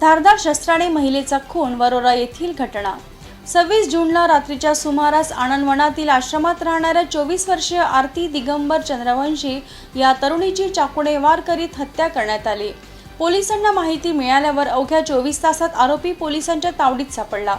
धारदार शस्त्राने महिलेचा खून वरोरा येथील घटना. सव्वीस जूनला रात्रीच्या सुमारास आनंदवनातील आश्रमात राहणाऱ्या चोवीस वर्षीय आरती दिगंबर चंद्रवंशी या तरुणीची चाकूने वार करीत हत्या करण्यात आली. पोलिसांना माहिती मिळाल्यावर अवघ्या चोवीस तासात आरोपी पोलिसांच्या तावडीत सापडला.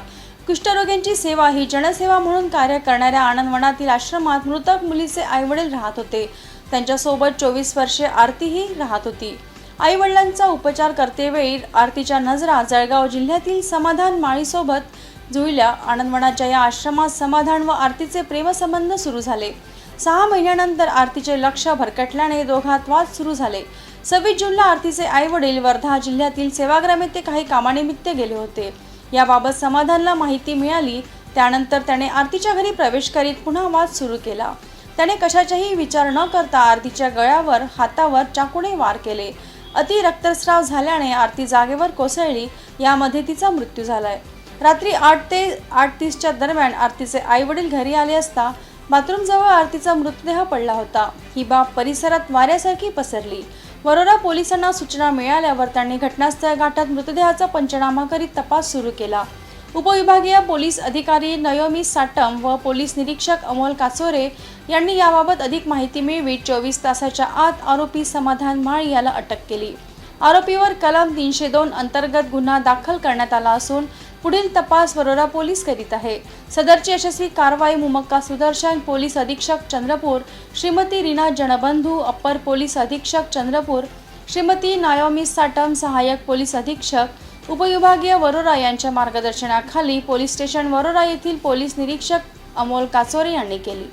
कुष्ठरोग्यांची सेवा ही जनसेवा म्हणून कार्य करणाऱ्या आनंदवनातील आश्रमात मृतक मुलीचे आईवडील राहत होते. त्यांच्यासोबत चोवीस वर्षे आरतीही राहत होती. आई वडिलांचा उपचार करतेवेळी आरतीच्या नजरा जळगाव जिल्ह्यातील समाधान माळीसोबत जुळल्या. आनंदवनाच्या या आश्रमात समाधान व आरतीचे प्रेमसंबंध सुरू झाले. सहा महिन्यानंतर आरतीचे लक्ष भरकटल्याने दोघात वाद सुरू झाले. सव्वीस जूनला आरतीचे आई वडील वर्धा जिल्ह्यातील सेवाग्राम येथे काही कामानिमित्त गेले होते. याबाबत समाधानला माहिती मिळाली. त्यानंतर त्याने आरतीच्या घरी प्रवेश करीत पुन्हा वाद सुरू केला. त्याने कशाचाही विचार न करता आरतीच्या गळ्यावर हातावर चाकूने वार केले. अति रक्तस्राव झाल्याने आरती जागेवर कोसळली यामध्ये तिचा मृत्यू झालाय. रात्री आठ ते आठ तीसच्या दरम्यान आरतीचे आई वडील घरी आले असता बाथरूमजवळ आरतीचा मृतदेह पडला होता. ही बाब परिसरात वाऱ्यासारखी पसरली. वरोरा पोलिसांना सूचना मिळाल्यावर त्यांनी घटनास्थळ घाटात मृतदेहाचा पंचनामा करीत तपास सुरू केला. उपविभागीय पोलीस अधिकारी नयोमी साटम व पोलीस निरीक्षक अमोल काचोरे यांनी याबाबत अधिक माहिती मिळवी चोवीस तासाच्या आत आरोपी समाधान माळ याला अटक केली. आरोपीवर कलम तीनशे दोन अंतर्गत गुन्हा दाखल करण्यात आला असून पुढील तपास वरोरा पोलीस करीत आहे. सदरची यशस्वी कारवाई मुमक्का सुदर्शन पोलीस अधीक्षक चंद्रपूर श्रीमती रीना जनबंधू अप्पर पोलीस अधीक्षक चंद्रपूर श्रीमती नायोमी साटम सहाय्यक पोलीस अधीक्षक उपविभागीय वरोरा यांच्या मार्गदर्शनाखाली पोलीस स्टेशन वरोरा येथील पोलीस निरीक्षक अमोल काचोरे यांनी केली.